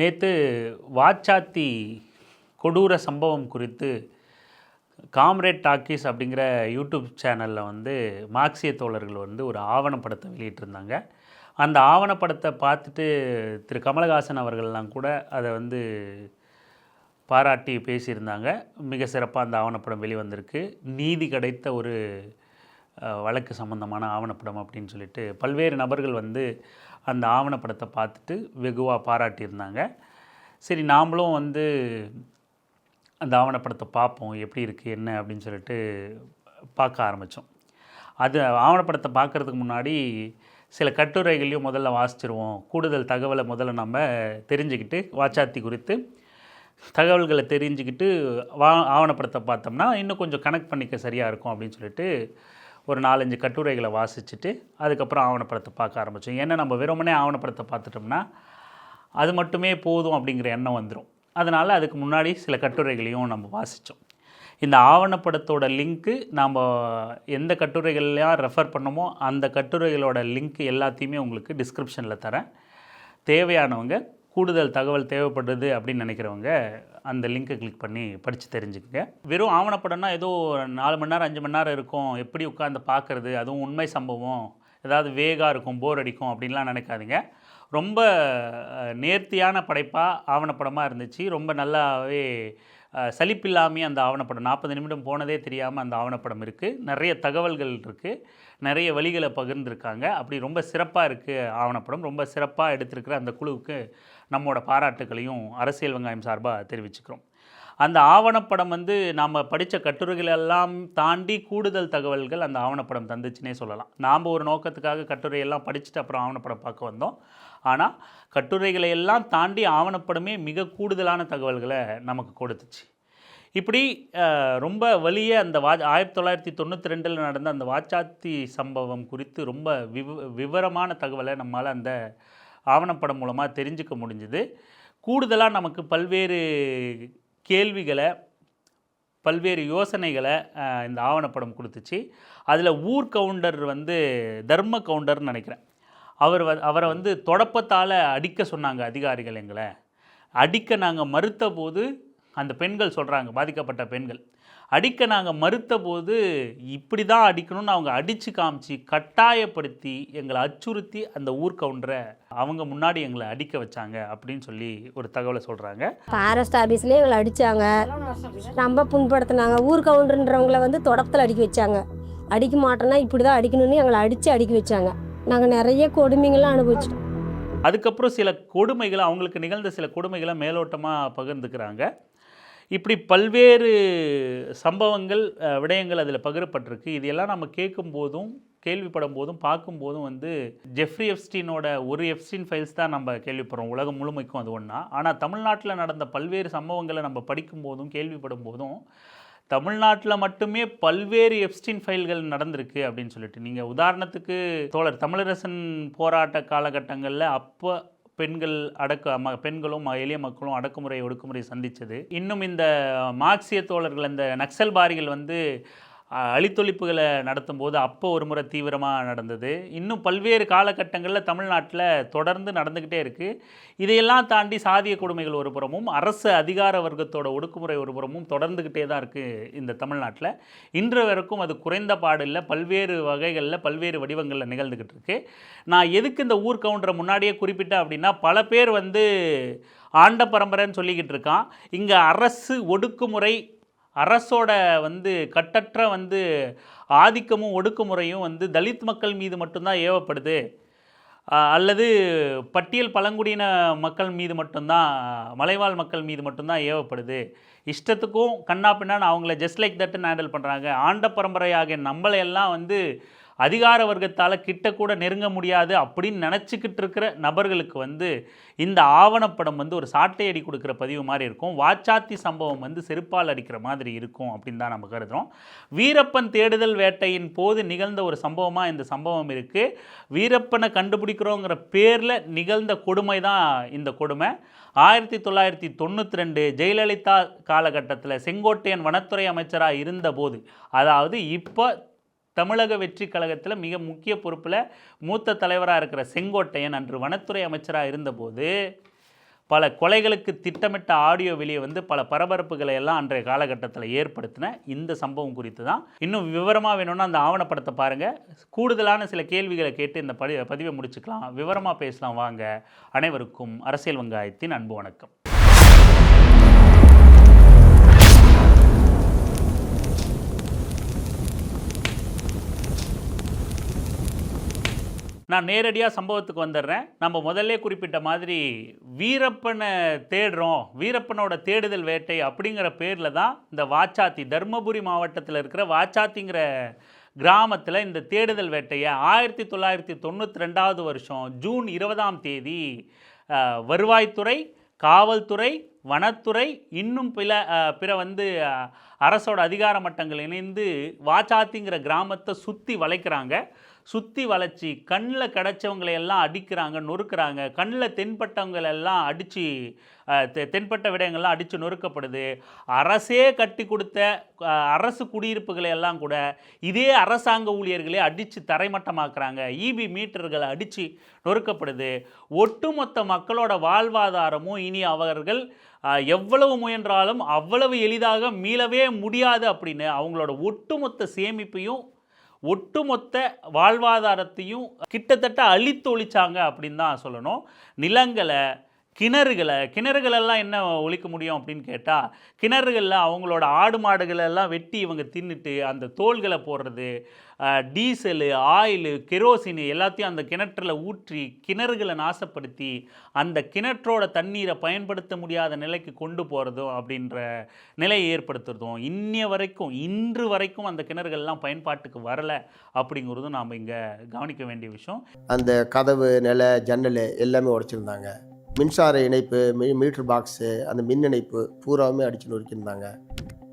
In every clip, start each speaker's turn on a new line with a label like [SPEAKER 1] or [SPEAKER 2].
[SPEAKER 1] நேற்று வாச்சாத்தி கொடூர சம்பவம் குறித்து காம்ரேட் டாக்கீஸ் அப்படிங்கிற யூடியூப் சேனலில் வந்து மார்க்சிய தோழர்கள் வந்து ஒரு ஆவணப்படத்தை வெளியிட்டிருந்தாங்க. அந்த ஆவணப்படத்தை பார்த்துட்டு திரு கமலஹாசன் அவர்கள்லாம் கூட அதை வந்து பாராட்டி பேசியிருந்தாங்க. மிக சிறப்பாக அந்த ஆவணப்படம் வெளிவந்திருக்கு. நீதி கிடைத்த ஒரு வழக்கு சம்பந்தமான ஆவணப்படம் அப்படின்னு சொல்லிட்டு பல்வேறு நபர்கள் வந்து அந்த ஆவணப்படத்தை பார்த்துட்டு வெகுவாக பாராட்டியிருந்தாங்க. சரி நாமளும் வந்து அந்த ஆவணப்படத்தை பார்ப்போம் எப்படி இருக்குது என்ன அப்படின்னு சொல்லிட்டு பார்க்க ஆரம்பித்தோம் அது ஆவணப்படத்தை பார்க்குறதுக்கு முன்னாடி சில கட்டுரைகளையும் முதல்ல வாசிச்சிருவோம். கூடுதல் தகவலை முதல்ல நம்ம தெரிஞ்சுக்கிட்டு வாச்சாத்தி குறித்து தகவல்களை தெரிஞ்சுக்கிட்டு வா ஆவணப்படத்தை பார்த்தோம்னா இன்னும் கொஞ்சம் கனெக்ட் பண்ணிக்க சரியாக இருக்கும் அப்படின்னு சொல்லிட்டு ஒரு நாலஞ்சு கட்டுரைகளை வாசிச்சுட்டு அதுக்கப்புறம் ஆவணப்படத்தை பார்க்க ஆரம்பித்தோம் ஏன்னா நம்ம வெறுமனே ஆவணப்படத்தை பார்த்துட்டோம்னா அது மட்டுமே போதும் அப்படிங்கிற எண்ணம் வந்துடும் அதனால் அதுக்கு முன்னாடி சில கட்டுரைகளையும் நம்ம வாசித்தோம் இந்த ஆவணப்படத்தோட லிங்க்கு நாம் எந்த கட்டுரைகள்லாம் ரெஃபர் பண்ணமோ அந்த கட்டுரைகளோட லிங்க் எல்லாத்தையுமே உங்களுக்கு டிஸ்கிரிப்ஷனில் தரேன். தேவையானவங்க கூடுதல் தகவல் தேவைப்படுது அப்படின்னு நினைக்கிறவங்க அந்த லிங்கை கிளிக் பண்ணி படித்து தெரிஞ்சுக்கங்க. வெறும் ஆவணப்படம்னா ஏதோ நாலு மணி நேரம் அஞ்சு மணி நேரம் இருக்கும். எப்படி உட்காந்து பார்க்குறது? அதுவும் உண்மை சம்பவம். ஏதாவது வேகாக இருக்கும் போர் அடிக்கும் அப்படின்லாம் நினைக்காதீங்க. ரொம்ப நேர்த்தியான படைப்பாக ஆவணப்படமாக இருந்துச்சு. ரொம்ப நல்லாவே சலிப்பில்லாமே அந்த ஆவணப்படம் நாற்பது நிமிடம் போனதே தெரியாமல் அந்த ஆவணப்படம் இருக்குது நிறைய தகவல்கள் இருக்குது நிறைய வழிகளை பகிர்ந்துருக்காங்க. அப்படி ரொம்ப சிறப்பாக இருக்குது ஆவணப்படம். ரொம்ப சிறப்பாக எடுத்திருக்கிற அந்த குழுவுக்கு நம்மோட பாராட்டுக்களையும் அரசியல் வெங்காயம் சார்பாக தெரிவிச்சுக்கிறோம். அந்த ஆவணப்படம் வந்து நாம் படித்த கட்டுரைகள் எல்லாம் தாண்டி கூடுதல் தகவல்கள் அந்த ஆவணப்படம் தந்துச்சுன்னே சொல்லலாம். நாம் ஒரு நோக்கத்துக்காக கட்டுரையெல்லாம் படிச்சுட்டு அப்புறம் ஆவணப்படம் பார்க்க வந்தோம். ஆனால் கட்டுரைகளை எல்லாம் தாண்டி ஆவணப்படமே மிக கூடுதலான தகவல்களை நமக்கு கொடுத்துச்சு. இப்படி ரொம்ப வலிய அந்த வா ஆயிரத்தி தொள்ளாயிரத்தி தொண்ணூற்றி ரெண்டில் நடந்த அந்த வாச்சாத்தி சம்பவம் குறித்து ரொம்ப விவ விவரமான தகவலை நம்மால் அந்த ஆவணப்படம் மூலமாக தெரிஞ்சுக்க முடிஞ்சுது. கூடுதலாக நமக்கு பல்வேறு கேள்விகளை பல்வேறு யோசனைகளை இந்த ஆவணப்படம் கொடுத்துச்சு. அதில் ஊர் கவுண்டர் வந்து தர்ம கவுண்டர்னு நினைக்கிறேன். அவர் வ அவரை வந்து தொடப்பத்தால் அடிக்க சொன்னாங்க அதிகாரிகள் எங்களை. அடிக்க நாங்கள் மறுத்த போது அந்த பெண்கள் சொல்கிறாங்க பாதிக்கப்பட்ட பெண்கள். அடிக்க நாங்கள் மறுத்த போது இப்படி தான் அடிக்கணும்னு அவங்க அடித்து காமிச்சு கட்டாயப்படுத்தி எங்களை அச்சுறுத்தி அந்த ஊர் கவுண்டரை அவங்க முன்னாடி எங்களை அடிக்க வச்சாங்க அப்படின்னு சொல்லி ஒரு தகவலை சொல்கிறாங்க
[SPEAKER 2] ஃபாரஸ்ட் ஆஃபீஸ்லேயே எங்களை அடித்தாங்க ரொம்ப புண்படுத்தினாங்க. ஊர் கவுண்டர்ன்றவங்கள வந்து தொடப்பத்தில் அடிக்க வச்சாங்க. அடிக்க மாட்டோன்னா இப்படி தான் அடிக்கணும்னு எங்களை அடித்து அடிக்க வச்சாங்க. நாங்கள் நிறைய கொடுமைங்கள்லாம் அனுபவிச்சிட்டோம்.
[SPEAKER 1] அதுக்கப்புறம் சில கொடுமைகளை அவங்களுக்கு நிகழ்ந்த சில கொடுமைகளை மேலோட்டமாக பகிர்ந்துக்கிறாங்க. இப்படி பல்வேறு சம்பவங்கள் விடயங்கள் அதில் பகிரப்பட்டிருக்கு. இதையெல்லாம் நம்ம கேட்கும் போதும் கேள்விப்படும் போதும் பார்க்கும் போதும் வந்து ஜெஃப்ரி எஃப்ஸ்டீனோட ஒரு எஃப்ஸ்டீன் ஃபைல்ஸ் தான் நம்ம கேள்விப்படுறோம். உலகம் முழுமைக்கும் அது ஒன்றா ஆனால் தமிழ்நாட்டில் நடந்த பல்வேறு சம்பவங்களை நம்ம படிக்கும் போதும் கேள்விப்படும் போதும் தமிழ்நாட்டில் மட்டுமே பல்வேறு எப்ஸ்டின் ஃபைல்கள் நடந்திருக்கு அப்படின்னு சொல்லிட்டு. நீங்கள் உதாரணத்துக்கு தோழர் தமிழரசன் போராட்ட காலகட்டங்களில் அப்போ பெண்கள் அடக்க ம பெண்களும் எளிய மக்களும் அடக்குமுறை ஒடுக்குமுறை சந்தித்தது இன்னும் இந்த மார்க்சிய தோழர்கள் இந்த நக்சல்பாரிகள் வந்து அழித்தொழிப்புகளை நடத்தும் போது அப்போ ஒரு முறை தீவிரமாக நடந்தது. இன்னும் பல்வேறு காலகட்டங்களில் தமிழ்நாட்டில் தொடர்ந்து நடந்துக்கிட்டே இருக்குது இதையெல்லாம் தாண்டி சாதிய கொடுமைகள் ஒரு புறமும் அரசு அதிகார வர்க்கத்தோட ஒடுக்குமுறை ஒரு புறமும் தொடர்ந்துக்கிட்டே தான் இருக்குது இந்த தமிழ்நாட்டில். இன்று வரைக்கும் அது குறைந்த பாடில்லை பல்வேறு வகைகளில் பல்வேறு வடிவங்களில் நிகழ்ந்துக்கிட்டு இருக்கு. நான் எதுக்கு இந்த ஊர் கவுண்டரை முன்னாடியே குறிப்பிட்டேன் அப்படின்னா பல பேர் வந்து ஆண்ட பரம்பரைன்னு சொல்லிக்கிட்டு இருக்கான். இங்கே அரசு ஒடுக்குமுறை அரசோட வந்து கட்டற்ற வந்து ஆதிக்கமும் ஒடுக்குமுறையும் வந்து தலித் மக்கள் மீது மட்டும்தான் ஏவப்படுது. அல்லது பட்டியல் பழங்குடியின மக்கள் மீது மட்டும்தான் மலைவாழ் மக்கள் மீது மட்டும்தான் ஏவப்படுது. இஷ்டத்துக்கும் கண்ணா பின்னான்னு அவங்கள ஜஸ்ட் லைக் தட்டுன்னு ஹேண்டில் பண்ணுறாங்க ஆண்ட பரம்பரையாகிய நம்மளையெல்லாம் வந்து அதிகார வர்க்கத்தால் கிட்ட கூட நெருங்க முடியாது அப்படின்னு நினச்சிக்கிட்டு இருக்கிற நபர்களுக்கு வந்து இந்த ஆவணப்படம் வந்து ஒரு சாட்டையடி கொடுக்குற பதிவு மாதிரி இருக்கும். வாச்சாத்தி சம்பவம் வந்து செருப்பால் அடிக்கிற மாதிரி இருக்கும் அப்படின்னு தான் நம்ம கருதுகிறோம் வீரப்பன் தேடுதல் வேட்டையின் போது நிகழ்ந்த ஒரு சம்பவமாக இந்த சம்பவம் இருக்குது வீரப்பனை கண்டுபிடிக்கிறோங்கிற பேரில் நிகழ்ந்த கொடுமை தான் இந்த கொடுமை. ஆயிரத்தி தொள்ளாயிரத்தி தொண்ணூற்றி ரெண்டு ஜெயலலிதா காலகட்டத்தில் செங்கோட்டையன் வனத்துறை அமைச்சராக இருந்தபோது அதாவது இப்போ தமிழக வெற்றி கழகத்தில் மிக முக்கிய பொறுப்பில் மூத்த தலைவராக இருக்கிற செங்கோட்டையன் அன்று வனத்துறை அமைச்சராக இருந்தபோது பல கொலைகளுக்கு திட்டமிட்ட ஆடியோ வெளியே வந்து பல பரபரப்புகளை எல்லாம் அன்றைய காலகட்டத்தில் ஏற்படுத்தின இந்த சம்பவம் குறித்து தான் இன்னும் விவரமாக வேணும்னா அந்த ஆவணப்படத்தை பாருங்கள் கூடுதலான சில கேள்விகளை கேட்டு இந்த படி பதிவை முடிச்சுக்கலாம். விவரமாக பேசலாம் வாங்க. அனைவருக்கும் அரசியல் வங்காயத்தின் அன்பு வணக்கம். நான் நேரடியாக சம்பவத்துக்கு வந்துடுறேன். நம்ம முதல்ல குறிப்பிட்ட மாதிரி வீரப்பனை தேடுறோம். வீரப்பனோட தேடுதல் வேட்டை அப்படிங்கிற பேரில் தான் இந்த வாச்சாத்தி தர்மபுரி மாவட்டத்தில் இருக்கிற வாச்சாத்திங்கிற கிராமத்தில் இந்த தேடுதல் வேட்டையை ஆயிரத்தி தொள்ளாயிரத்தி தொண்ணூற்றி ரெண்டாவது வருஷம் ஜூன் இருபதாம் தேதி வருவாய்த்துறை காவல்துறை வனத்துறை இன்னும் பில பிற வந்து அரசோட அதிகார மட்டங்கள் இணைந்து வாச்சாத்திங்கிற கிராமத்தை சுற்றி வளைக்கிறாங்க. சுற்றி வளைச்சி கண்ணில் கிடச்சவங்களை எல்லாம் அடிக்கிறாங்க நொறுக்கிறாங்க. கண்ணில் தென்பட்டவங்களை எல்லாம் அடித்து தென்பட்ட விடயங்கள்லாம் அடித்து நொறுக்கப்படுது. அரசே கட்டி கொடுத்த அரசு குடியிருப்புகளை எல்லாம் கூட இதே அரசாங்க ஊழியர்களே அடித்து தரைமட்டமாக்குறாங்க. இபி மீட்டர்களை அடித்து நொறுக்கப்படுது. ஒட்டுமொத்த மக்களோட வாழ்வாதாரமும் இனி அவர்கள் எவ்வளவு முயன்றாலும் அவ்வளவு எளிதாக மீளவே முடியாது அப்படின்னு அவங்களோட ஒட்டுமொத்த சேமிப்பையும் ஒட்டுமொத்த வாழ்வாதாரத்தையும் கிட்டத்தட்ட அழித்து ஒழிச்சாங்க அப்படின்னு தான் சொல்லணும். நிலங்களை கிணறுகளை கிணறுகளெல்லாம் என்ன ஒழிக்க முடியும் அப்படின்னு கேட்டால் கிணறுகளில் அவங்களோட ஆடு மாடுகளெல்லாம் வெட்டி இவங்க தின்னுட்டு அந்த தோள்களை போடுறது டீசலு ஆயிலு கெரோசின் எல்லாத்தையும் அந்த கிணற்றில் ஊற்றி கிணறுகளை நாசப்படுத்தி அந்த கிணற்றோட தண்ணீரை பயன்படுத்த முடியாத நிலைக்கு கொண்டு போகிறதும் அப்படின்ற நிலையை ஏற்படுத்துறதும் இன்னிய வரைக்கும் இன்று வரைக்கும் அந்த கிணறுகள்லாம் பயன்பாட்டுக்கு வரலை அப்படிங்கிறதும் நாம் இங்கே கவனிக்க வேண்டிய விஷயம்.
[SPEAKER 3] அந்த கதவு நிலை ஜன்னல் எல்லாமே உடைச்சிருந்தாங்க. மின்சார இணைப்பு மீ மீட்ரு பாக்ஸு அந்த மின் இணைப்பு பூராவுமே அடிச்சு நொறுக்கியிருந்தாங்க.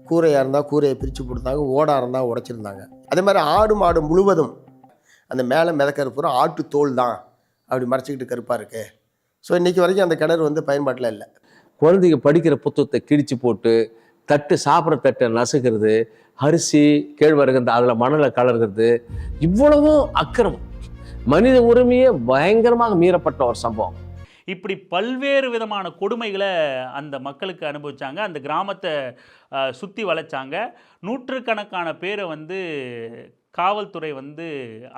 [SPEAKER 3] கூரையாக இருந்தால் கூரையை பிரித்து போட்டாங்க ஓடாக இருந்தால் உடச்சிருந்தாங்க. அதே மாதிரி ஆடு மாடு முழுவதும் அந்த மேலே மிதக்கிற பூரா ஆட்டு தோல் தான். அப்படி மறைச்சிக்கிட்டு கருப்பாக இருக்குது ஸோ இன்றைக்கி வரைக்கும் அந்த கிணறு வந்து பயன்பாட்டில் இல்லை.
[SPEAKER 4] குழந்தைங்க படிக்கிற புத்தகத்தை கிழிச்சு போட்டு தட்டு சாப்பிட்ற தட்டை நசுக்கிறது அரிசி கேழ்வரகு அந்த அதில் மணலை கலர்கிறது இவ்வளவும் அக்கிரமம். மனித உரிமையே பயங்கரமாக மீறப்பட்ட ஒரு சம்பவம்.
[SPEAKER 1] இப்படி பல்வேறு விதமான கொடுமைகளை அந்த மக்களுக்கு அனுபவித்தாங்க அந்த கிராமத்தை சுற்றி வளைச்சாங்க. நூற்றுக்கணக்கான பேரை வந்து காவல்துறை வந்து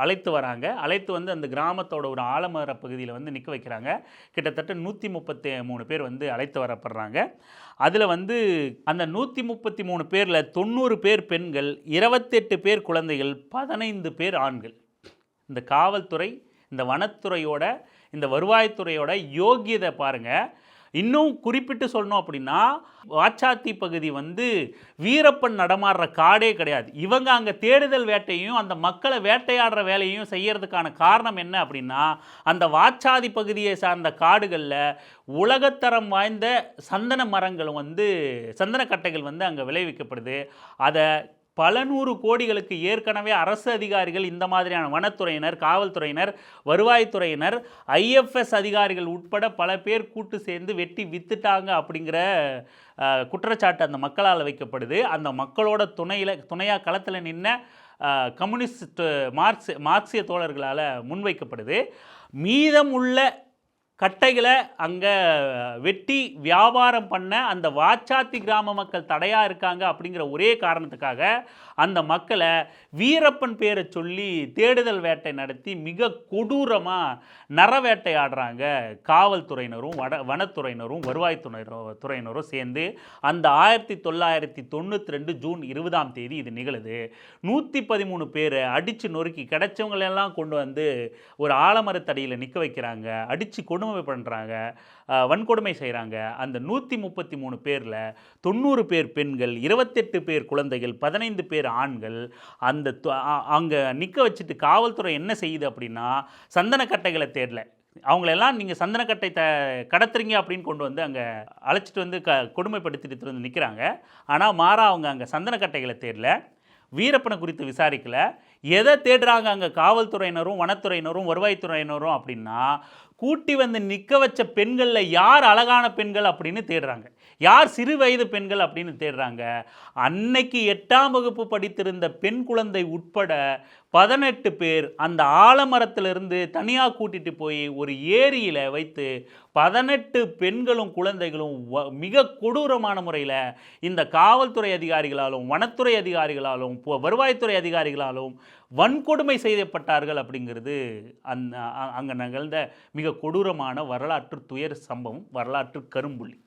[SPEAKER 1] அழைத்து வராங்க. அழைத்து வந்து அந்த கிராமத்தோட ஒரு ஆலமர பகுதியில் வந்து நிற்க வைக்கிறாங்க. கிட்டத்தட்ட நூற்றி முப்பத்தி மூணு பேர் வந்து அழைத்து வரப்படுறாங்க. அதில் வந்து அந்த நூற்றி முப்பத்தி மூணு பேரில் தொண்ணூறு பேர் பெண்கள் இருபத்தெட்டு பேர் குழந்தைகள் பதினைந்து பேர் ஆண்கள். இந்த காவல்துறை இந்த வனத்துறையோட இந்த வருவாய்த்துறையோட யோகியதை பாருங்கள் இன்னும் குறிப்பிட்டு சொல்லணும் அப்படின்னா வாச்சாத்தி பகுதி வந்து வீரப்பன் நடமாடுற காடே கிடையாது. இவங்க அங்கே தேடுதல் வேட்டையும் அந்த மக்களை வேட்டையாடுற வேலையும் செய்யறதுக்கான காரணம் என்ன அப்படின்னா அந்த வாச்சாதி பகுதியை சார்ந்த காடுகளில் உலகத்தரம் வாய்ந்த சந்தன மரங்கள் வந்து சந்தனக்கட்டைகள் வந்து அங்கே விளைவிக்கப்படுது. அதை பல நூறு கோடிகளுக்கு ஏற்கனவே அரசு அதிகாரிகள் இந்த மாதிரியான வனத்துறையினர் காவல்துறையினர் வருவாய்த்துறையினர் ஐஎஃப்எஸ் அதிகாரிகள் உட்பட பல பேர் கூட்டு சேர்ந்து வெட்டி வித்துட்டாங்க அப்படிங்கிற குற்றச்சாட்டு அந்த மக்களால் வைக்கப்படுது. அந்த மக்களோட துணையில் துணையாக களத்தில் நின்ன கம்யூனிஸ்ட் மார்க்ஸ் மார்க்சிய தோழர்களால் முன்வைக்கப்படுது. மீதம் உள்ள கட்டைகளை அங்கே வெட்டி வியாபாரம் பண்ண அந்த வாச்சாத்தி கிராம மக்கள் தடையாக இருக்காங்க அப்படிங்கிற ஒரே காரணத்துக்காக அந்த மக்களை வீரப்பன் பேரை சொல்லி தேடுதல் வேட்டை நடத்தி மிக கொடூரமாக நர வேட்டையாடுறாங்க. காவல்துறையினரும் வட வனத்துறையினரும் வருவாய்த்துறையினரும் துறையினரும் சேர்ந்து அந்த ஆயிரத்தி தொள்ளாயிரத்தி தொண்ணூற்றி ரெண்டு ஜூன் இருபதாம் தேதி இது நிகழுது. நூற்றி பதிமூணு பேரை அடித்து நொறுக்கி கிடைச்சவங்களெல்லாம் கொண்டு வந்து ஒரு ஆலமரத்தடியில் நிற்க வைக்கிறாங்க. அடித்து கொடுமை பண்ணுறாங்க வன்கொடுமை செய்கிறாங்க அந்த நூற்றி முப்பத்தி மூணு பேரில் தொண்ணூறு பேர் பெண்கள் இருபத்தெட்டு பேர் குழந்தைகள் பதினைந்து பேர் ஆண்கள் அந்த அங்கே நிற்க வச்சுட்டு காவல்துறை என்ன செய்யுது அப்படின்னா சந்தனக்கட்டைகளை தேடல. அவங்களெல்லாம் நீங்கள் சந்தனக்கட்டை த கடத்துறீங்க அப்படின்னு கொண்டு வந்து அங்கே அழைச்சிட்டு வந்து க கொடுமைப்படுத்திட்டு வந்து நிற்கிறாங்க ஆனால் மாறா அவங்க அங்கே சந்தனக்கட்டைகளை தேடல. வீரப்பனை குறித்து விசாரிக்கலை. எதை தேடுறாங்க அங்கே காவல்துறையினரும் வனத்துறையினரும் வருவாய்த்துறையினரும் அப்படின்னா கூட்டி வந்து நிற்க வச்ச பெண்களில் யார் அழகான பெண்கள் அப்படின்னு தேடுறாங்க? யார் சிறு வயது பெண்கள் அப்படின்னு தேடுறாங்க? அன்னைக்கு எட்டாம் வகுப்பு படித்திருந்த பெண் குழந்தை உட்பட பதினெட்டு பேர் அந்த ஆலமரத்திலிருந்து தனியாக கூட்டிகிட்டு போய் ஒரு ஏரியில் வைத்து பதினெட்டு பெண்களும் குழந்தைகளும் மிக கொடூரமான முறையில் இந்த காவல்துறை அதிகாரிகளாலும் வனத்துறை அதிகாரிகளாலும் வருவாய்த்துறை அதிகாரிகளாலும் வன்கொடுமை செய்யப்பட்டார்கள் அப்படிங்கிறது அந்த அங்கே நிகழ்ந்த மிக கொடூரமான வரலாற்று துயர் சம்பவம் வரலாற்று கரும்புள்ளி.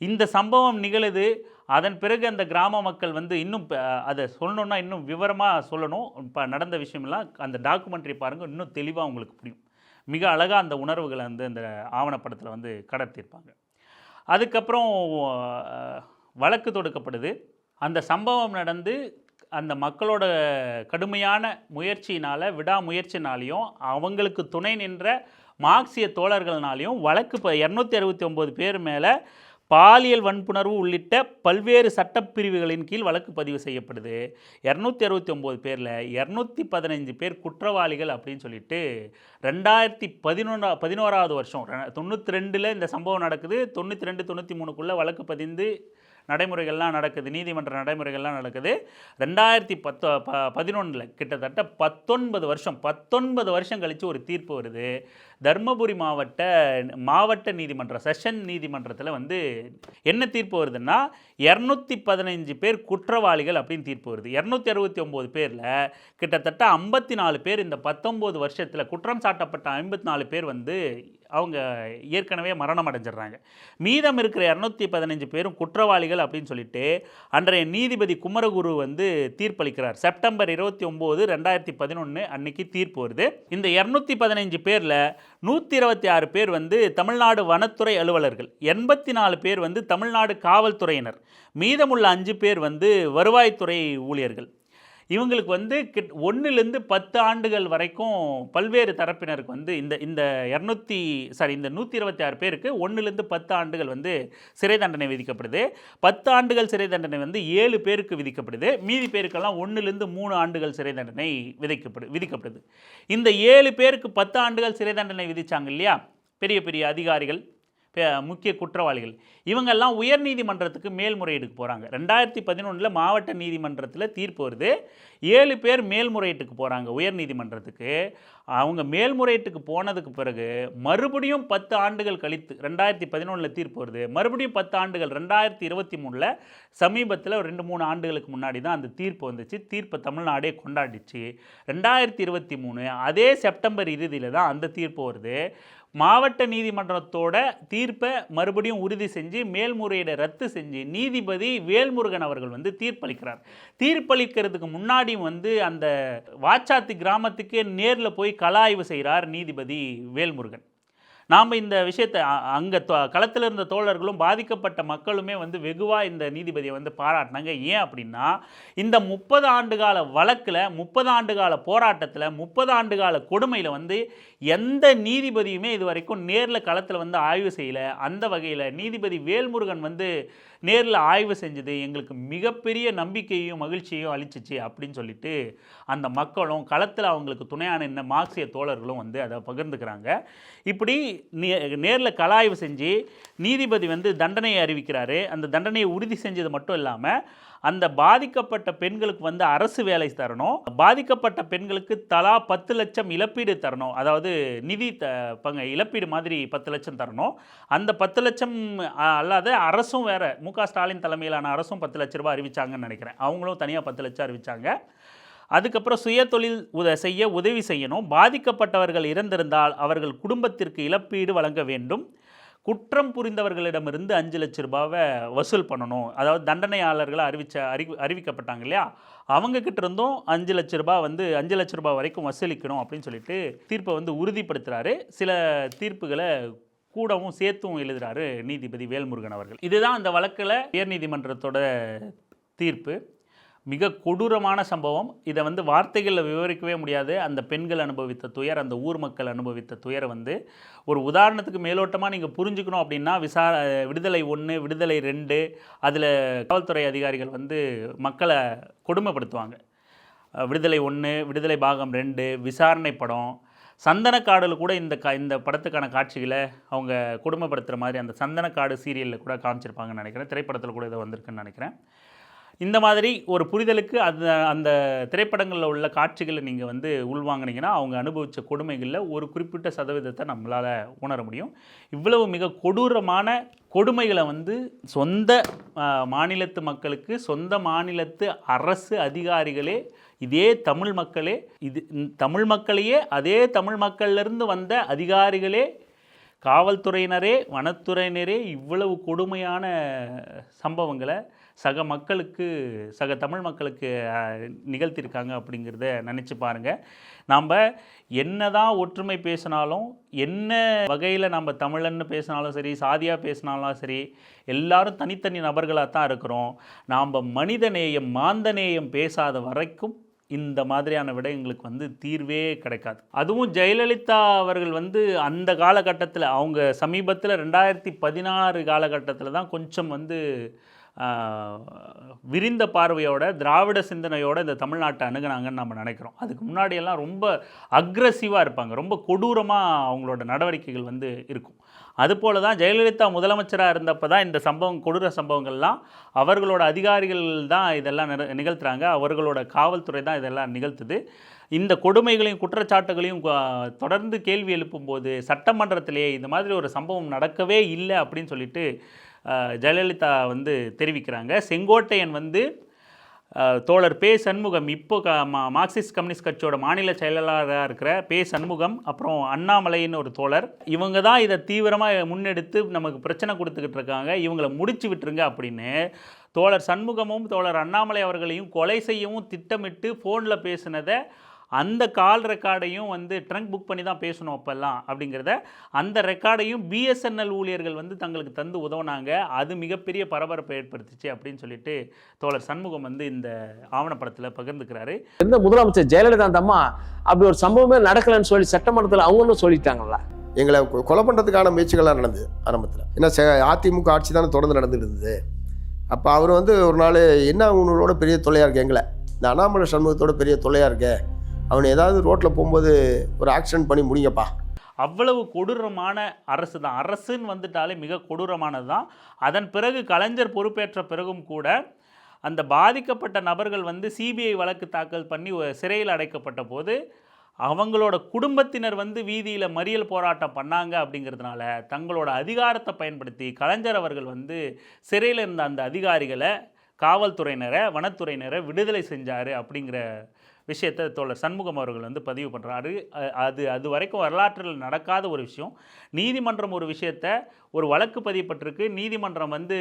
[SPEAKER 1] இந்த சம்பவம் நிகழுது அதன் பிறகு அந்த கிராம மக்கள் வந்து இன்னும் அதை சொல்லணுன்னா இன்னும் விவரமாக சொல்லணும். இப்போ நடந்த விஷயம்லாம் அந்த டாக்குமெண்ட்ரி பாருங்கள் இன்னும் தெளிவாக உங்களுக்கு புரியும். மிக அழகாக அந்த உணர்வுகளை வந்து அந்த ஆவணப்படத்தில் வந்து கடத்தியிருப்பாங்க. அதுக்கப்புறம் வழக்கு தொடுக்கப்படுது. அந்த சம்பவம் நடந்து அந்த மக்களோட கடுமையான முயற்சியினால் விடாமுயற்சினாலையும் அவங்களுக்கு துணை நின்ற மார்க்சிய தோழர்கள்னாலையும் வழக்கு இப்போ இரநூத்தி அறுபத்தி ஒம்பது பேர் மேலே பாலியல் வன்புணர்வு உள்ளிட்ட பல்வேறு சட்டப்பிரிவுகளின் கீழ் வழக்கு பதிவு செய்யப்படுது. இரநூத்தி அறுபத்தி ஒம்பது பேரில் இரநூத்தி பதினஞ்சு பேர் குற்றவாளிகள் அப்படின்னு சொல்லிட்டு ரெண்டாயிரத்தி பதினொன்றா பதினோராவது வருஷம் தொண்ணூற்றி ரெண்டில் இந்த சம்பவம் நடக்குது. தொண்ணூற்றி ரெண்டு தொண்ணூற்றி மூணுக்குள்ளே வழக்கு பதிந்து நடைமுறைகள்லாம் நடக்குது நீதிமன்ற நடைமுறைகள்லாம் நடக்குது. ரெண்டாயிரத்தி பத்தோ ப பதினொன்றில் கிட்டத்தட்ட பத்தொன்பது வருஷம் பத்தொன்பது வருஷம் கழித்து ஒரு தீர்ப்பு வருது. தர்மபுரி மாவட்ட மாவட்ட நீதிமன்றம் செஷன் நீதிமன்றத்தில் வந்து என்ன தீர்ப்பு வருதுன்னா இரநூத்தி பதினஞ்சு பேர் குற்றவாளிகள் அப்படின்னு தீர்ப்பு வருது. இரநூத்தி அறுபத்தி ஒம்பது பேரில் கிட்டத்தட்ட ஐம்பத்தி நாலு பேர் இந்த பத்தொம்போது வருஷத்தில் குற்றம் சாட்டப்பட்ட ஐம்பத்தி நாலு பேர் வந்து அவங்க ஏற்கனவே மரணம் அடைஞ்சிடுறாங்க. மீதம் இருக்கிற இரநூத்தி பதினஞ்சு பேரும் குற்றவாளிகள் அப்படின்னு சொல்லிட்டு அன்றைய நீதிபதி குமரகுரு வந்து தீர்ப்பளிக்கிறார். செப்டம்பர் இருபத்தி ஒம்பது ரெண்டாயிரத்தி பதினொன்று அன்னைக்கு தீர்ப்பு வருது. இந்த இரநூத்தி பதினஞ்சு பேரில் நூற்றி இருபத்தி ஆறு பேர் வந்து தமிழ்நாடு வனத்துறை அலுவலர்கள். எண்பத்தி நாலு பேர் வந்து தமிழ்நாடு காவல்துறையினர். மீதமுள்ள அஞ்சு பேர் வந்து வருவாய்த்துறை ஊழியர்கள். இவங்களுக்கு வந்து கிட் ஒன்றுலேருந்து பத்து ஆண்டுகள் வரைக்கும் பல்வேறு தரப்பினருக்கு வந்து இந்த இந்த இரநூத்தி சாரி இந்த நூற்றி இருபத்தி ஆறு பேருக்கு ஒன்றுலேருந்து பத்து ஆண்டுகள் வந்து சிறை தண்டனை விதிக்கப்படுது. பத்து ஆண்டுகள் சிறை தண்டனை வந்து ஏழு பேருக்கு விதிக்கப்படுது. மீதி பேருக்கெல்லாம் ஒன்றுலேருந்து மூணு ஆண்டுகள் சிறை தண்டனை விதிக்கப்படு விதிக்கப்படுது. இந்த ஏழு பேருக்கு பத்து ஆண்டுகள் சிறை தண்டனை விதித்தாங்க இல்லையா? பெரிய பெரிய அதிகாரிகள் முக்கிய குற்றவாளிகள். இவங்கெல்லாம் உயர்நீதிமன்றத்துக்கு மேல்முறையீடுக்கு போகிறாங்க ரெண்டாயிரத்தி பதினொன்றில் மாவட்ட நீதிமன்றத்தில் தீர்ப்பு வருது. ஏழு பேர் மேல்முறையீட்டுக்கு போகிறாங்க உயர்நீதிமன்றத்துக்கு அவங்க மேல்முறையீட்டுக்கு போனதுக்கு பிறகு மறுபடியும் பத்து ஆண்டுகள் கழித்து ரெண்டாயிரத்தி பதினொன்றில் தீர்ப்பு வருது. மறுபடியும் பத்து ஆண்டுகள் ரெண்டாயிரத்தி இருபத்தி மூணில் சமீபத்தில் ரெண்டு மூணு ஆண்டுகளுக்கு முன்னாடி தான் அந்த தீர்ப்பு வந்துச்சு. தீர்ப்பை தமிழ்நாடே கொண்டாடிச்சு. ரெண்டாயிரத்தி இருபத்தி மூணு அதே செப்டம்பர் இறுதியில் தான் அந்த தீர்ப்பு வருது. மாவட்ட நீதிமன்றத்தோட தீர்ப்பை மறுபடியும் உறுதி செஞ்சு மேல்முறையீடை ரத்து செஞ்சு நீதிபதி வேல்முருகன் அவர்கள் வந்து தீர்ப்பளிக்கிறார். தீர்ப்பளிக்கிறதுக்கு முன்னாடி வந்து அந்த வாச்சாத்தி கிராமத்துக்கே நேரில் போய் கலாய்வு செய்கிறார் நீதிபதி வேல்முருகன். நாம் இந்த விஷயத்தை அங்கே களத்தில் இருந்த தோழர்களும் பாதிக்கப்பட்ட மக்களுமே வந்து வெகுவாக இந்த நீதிபதியை வந்து பாராட்டினாங்க. ஏன் அப்படின்னா இந்த முப்பது ஆண்டு கால வழக்கில் முப்பது ஆண்டு கால போராட்டத்தில் முப்பது ஆண்டு கால கொடுமையில் வந்து எந்த நீதிபதியுமே இது வரைக்கும் நேரில் களத்தில் வந்து ஆய்வு செய்யலை. அந்த வகையில் நீதிபதி வேல்முருகன் வந்து நேரில் ஆய்வு செஞ்சது எங்களுக்கு மிகப்பெரிய நம்பிக்கையும் மகிழ்ச்சியையும் அளிச்சிச்சு அப்படின்னு சொல்லிட்டு அந்த மக்களும் களத்தில் அவங்களுக்கு துணையான இந்த மார்க்சிய தோழர்களும் வந்து அதை பகிர்ந்துக்கிறாங்க. இப்படி நே நேரில் கலாய்வு செஞ்சு நீதிபதி வந்து தண்டனையை அறிவிக்கிறாரு. அந்த தண்டனையை உறுதி செஞ்சது மட்டும் இல்லாமல் அந்த பாதிக்கப்பட்ட பெண்களுக்கு வந்து அரசு வேலை தரணும். பாதிக்கப்பட்ட பெண்களுக்கு தலா பத்து லட்சம் இழப்பீடு தரணும். அதாவது நிதி த பங்க இழப்பீடு மாதிரி பத்து லட்சம் தரணும். அந்த பத்து லட்சம் அல்லாத அரசும் வேற மு க ஸ்டாலின் தலைமையிலான அரசும் பத்து லட்ச ரூபாய் அறிவிச்சாங்கன்னு நினைக்கிறேன். அவங்களும் தனியாக பத்து லட்சம் அறிவிச்சாங்க. அதுக்கப்புறம் சுயதொழில் உத செய்ய உதவி செய்யணும். பாதிக்கப்பட்டவர்கள் இறந்திருந்தால் அவர்கள் குடும்பத்திற்கு இழப்பீடு வழங்க வேண்டும். குற்றம் புரிந்தவர்களிடமிருந்து அஞ்சு லட்ச ரூபாவை வசூல் பண்ணணும். அதாவது தண்டனையாளர்களை அறிவிச்ச அறி அறிவிக்கப்பட்டாங்க இல்லையா? அவங்க கிட்ட இருந்தும் அஞ்சு லட்ச ரூபாய் வந்து அஞ்சு லட்ச ரூபாய் வரைக்கும் வசூலிக்கணும் அப்படின்னு சொல்லிட்டு தீர்ப்பை வந்து உறுதிப்படுத்துகிறாரு சில தீர்ப்புகளை கூடவும் சேர்த்தும் எழுதுகிறாரு நீதிபதி வேல்முருகன் அவர்கள். இதுதான் அந்த வழக்கில் உயர்நீதிமன்றத்தோட தீர்ப்பு. மிக கொடூரமான சம்பவம். இதை வந்து வார்த்தைகளில் விவரிக்கவே முடியாது. அந்த பெண்கள் அனுபவித்த துயர் அந்த ஊர் மக்கள் அனுபவித்த துயரை வந்து ஒரு உதாரணத்துக்கு மேலோட்டமாக நீங்கள் புரிஞ்சுக்கணும் அப்படின்னா விசா விடுதலை ஒன்று விடுதலை ரெண்டு அதில் காவல்துறை அதிகாரிகள் வந்து மக்களை கொடுமைப்படுத்துவாங்க. விடுதலை ஒன்று விடுதலை பாகம் ரெண்டு விசாரணை படம் சந்தனக்காடில் கூட இந்த கா இந்த படத்துக்கான காட்சிகளை அவங்க குடும்பப்படுத்துகிற மாதிரி அந்த சந்தனக்காடு சீரியலில் கூட காமிச்சிருப்பாங்கன்னு நினைக்கிறேன். திரைப்படத்தில் கூட இதை வந்திருக்குன்னு நினைக்கிறேன். இந்த மாதிரி ஒரு புரிதலுக்கு அந்த அந்த திரைப்படங்களில் உள்ள காட்சிகளை நீங்கள் வந்து உள்வாங்கினீங்கன்னா அவங்க அனுபவித்த கொடுமைகளில் ஒரு குறிப்பிட்ட சதவீதத்தை நம்மளால் உணர முடியும். இவ்வளவு மிக கொடூரமான கொடுமைகளை வந்து சொந்த மாநிலத்து மக்களுக்கு சொந்த மாநிலத்து அரசு அதிகாரிகளே இதே தமிழ் மக்களே இது தமிழ் மக்களையே அதே தமிழ் மக்கள்லேருந்து வந்த அதிகாரிகளே காவல்துறையினரே வனத்துறையினரே இவ்வளவு கொடுமையான சம்பவங்களை சக மக்களுக்கு சக தமிழ் மக்களுக்கு நிகழ்த்தியிருக்காங்க அப்படிங்கிறத நினச்சி பாருங்கள் நாம் என்னதான் ஒற்றுமை பேசினாலும் என்ன வகையில் நம்ம தமிழன்னு பேசினாலும் சரி சாதியாக பேசினாலும் சரி எல்லாரும் தனித்தனி நபர்களாக தான் இருக்கிறோம். நாம் மனிதநேயம் மாந்தநேயம் பேசாத வரைக்கும் இந்த மாதிரியான விட எங்களுக்கு வந்து தீர்வே கிடைக்காது. அதுவும் ஜெயலலிதா அவர்கள் வந்து அந்த காலகட்டத்தில் அவங்க சமீபத்தில் ரெண்டாயிரத்தி பதினாறு காலகட்டத்தில் தான் கொஞ்சம் வந்து விரிந்த பார்வையோட திராவிட சிந்தனையோட இந்த தமிழ்நாட்டை அணுகுனாங்கன்னு நம்ம நினைக்கிறோம். அதுக்கு முன்னாடியெல்லாம் ரொம்ப அக்ரஸிவாக இருப்பாங்க. ரொம்ப கொடூரமாக அவங்களோட நடவடிக்கைகள் வந்து இருக்கும். அதுபோல தான் ஜெயலலிதா முதலமைச்சராக இருந்தப்போ தான் இந்த சம்பவம் கொடூர சம்பவங்கள்லாம் அவர்களோட அதிகாரிகள் தான் இதெல்லாம் நிற- நிகழ்த்துறாங்க. அவர்களோட காவல்துறை தான் இதெல்லாம் நிகழ்த்துது. இந்த கொடுமைகளையும் குற்றச்சாட்டுகளையும் தொடர்ந்து கேள்வி எழுப்பும்போது சட்டமன்றத்திலேயே இந்த மாதிரி ஒரு சம்பவம் நடக்கவே இல்லை அப்படின்னு சொல்லிட்டு ஜெயலலிதா வந்து தெரிவிக்கிறாங்க. செங்கோட்டையன் வந்து தோழர் பே சண்முகம் இப்போ க மா- மார்க்சிஸ்ட் கம்யூனிஸ்ட் கட்சியோட மாநில செயலாளராக இருக்கிற பே சண்முகம் அப்புறம் அண்ணாமலைன்னு ஒரு தோழர் இவங்க தான் இதை தீவிரமாக முன்னெடுத்து நமக்கு பிரச்சனை கொடுத்துக்கிட்டு இருக்காங்க. இவங்களை முடிச்சு விட்டுருங்க அப்படின்னு தோழர் சண்முகமும் தோழர் அண்ணாமலை அவர்களையும் கொலை செய்யவும் திட்டமிட்டு ஃபோனில் பேசினதை அந்த கால் ரெக்கார்டையும் வந்து ட்ரங்க் புக் பண்ணி தான் பேசணும் அப்போல்லாம் அப்படிங்கிறத அந்த ரெக்கார்டையும் பிஎஸ்என்எல் ஊழியர்கள் வந்து தங்களுக்கு தந்து உதவுனாங்க. அது மிகப்பெரிய பரபரப்பை ஏற்படுத்துச்சு அப்படின்னு சொல்லிட்டு தோழர் சண்முகம் வந்து இந்த ஆவணப்படத்தில் பகிர்ந்துக்கிறாரு.
[SPEAKER 4] இருந்த முதலமைச்சர் ஜெயலலிதா அந்த அம்மா அப்படி ஒரு சம்பவமே நடக்கலைன்னு சொல்லி சட்டமன்றத்தில் அவங்களும் சொல்லிட்டாங்கல்ல?
[SPEAKER 3] எங்களை கொலை பண்ணுறதுக்கான முயற்சிகள்லாம் நடந்தது ஆரம்பத்தில். ஏன்னா செ- அதிமுக ஆட்சி தானே தொடர்ந்து நடந்துட்டு இருந்தது. அப்போ அவர் வந்து ஒரு நாள் என்ன உங்களோட பெரிய தொல்லையாக இருக்கு எங்களை? இந்த அண்ணாமலை சண்முகத்தோட பெரிய தொல்லையாக இருக்கே? அவனை ஏதாவது ரோட்டில் போகும்போது ஒரு ஆக்சிடென்ட் பண்ணி முடிங்கப்பா.
[SPEAKER 1] அவ்வளவு கொடூரமான அரசு தான். அரசுன்னு வந்துட்டாலே மிக கொடூரமானது தான். அதன் பிறகு கலைஞர் பொறுப்பேற்ற பிறகும் கூட அந்த பாதிக்கப்பட்ட நபர்கள் வந்து சிபிஐ வழக்கு தாக்கல் பண்ணி சிறையில் அடைக்கப்பட்ட போது அவங்களோட குடும்பத்தினர் வந்து வீதியில் மறியல் போராட்டம் பண்ணாங்க அப்படிங்கிறதுனால தங்களோட அதிகாரத்தை பயன்படுத்தி கலைஞர் அவர்கள் வந்து சிறையில் இருந்த அந்த அதிகாரிகளை காவல்துறையினரை வனத்துறையினரை விடுதலை செஞ்சார் அப்படிங்கிற விஷயத்தை தோழர் சண்முகம் அவர்கள் வந்து பதிவு பண்ணுறாரு அது அது வரைக்கும் வரலாற்றில் நடக்காத ஒரு விஷயம். நீதிமன்றம் ஒரு விஷயத்தை ஒரு வழக்கு பதியப்பட்டிருக்கு. நீதிமன்றம் வந்து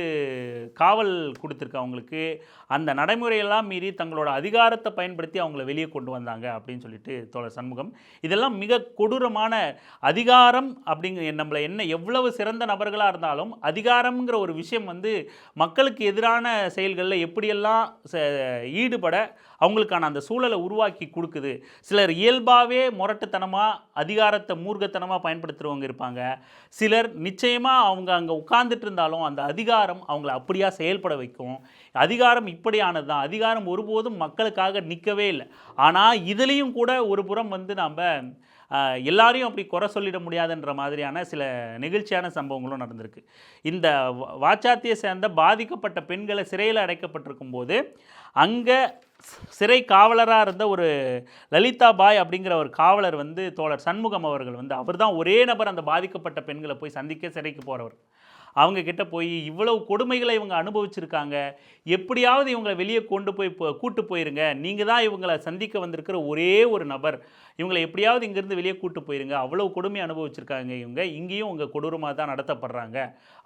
[SPEAKER 1] காவல் கொடுத்துருக்கு அவங்களுக்கு. அந்த நடைமுறையெல்லாம் மீறி தங்களோட அதிகாரத்தை பயன்படுத்தி அவங்கள வெளியே கொண்டு வந்தாங்க அப்படின்னு சொல்லிட்டு தோழர் சண்முகம். இதெல்லாம் மிக கொடூரமான அதிகாரம் அப்படிங்கிற நம்மளை என்ன எவ்வளவு சிறந்த நபர்களாக இருந்தாலும் அதிகாரம்ங்கிற ஒரு விஷயம் வந்து மக்களுக்கு எதிரான செயல்களில் எப்படியெல்லாம் ச- ஈடுபட அவங்களுக்கான அந்த சூழலை உருவாக்கி கொடுக்குது. சிலர் இயல்பாகவே முரட்டுத்தனமாக அதிகாரத்தை மூர்க்கத்தனமாக பயன்படுத்துகிறவங்க இருப்பாங்க. சிலர் நிச்சயமாக அவங்க அங்கே உட்கார்ந்துட்டு இருந்தாலும் அந்த அதிகாரம் அவங்கள அப்படியா செயல்பட வைக்கும். அதிகாரம் இப்படியானது தான். அதிகாரம் ஒருபோதும் மக்களுக்காக நிற்கவே இல்லை. ஆனால் இதுலேயும் கூட ஒரு புறம் வந்து நாம் எல்லாரையும் அப்படி குறை சொல்லிட முடியாதுன்ற மாதிரியான சில நெகிழ்ச்சியான சம்பவங்களும் நடந்திருக்கு. இந்த வாச்சாத்திய வாச்சாத்தியை சேர்ந்த பாதிக்கப்பட்ட பெண்களை சிறையில் அடைக்கப்பட்டிருக்கும் போது அங்கே சிறை காவலராக இருந்த ஒரு லலிதா பாய் அப்படிங்கிற ஒரு காவலர் வந்து தோழர் சண்முகம் அவர்கள் வந்து அவர் தான் ஒரே நபர் அந்த பாதிக்கப்பட்ட பெண்களை போய் சந்திக்க சிறைக்கு போகிறவர் அவங்க கிட்ட போய் இவ்வளவு கொடுமைகளை இவங்க அனுபவிச்சிருக்காங்க. எப்படியாவது இவங்களை வெளியே கொண்டு போய் கூட்டு போயிருங்க. நீங்கள் தான் இவங்களை சந்திக்க வந்திருக்கிற ஒரே ஒரு நபர். இவங்களை எப்படியாவது இங்கேருந்து வெளியே கூட்டு போயிருங்க. அவ்வளோ கொடுமை அனுபவிச்சிருக்காங்க இவங்க. இங்கேயும் உங்கள் கொடூரமாக தான் நடத்தப்படுறாங்க.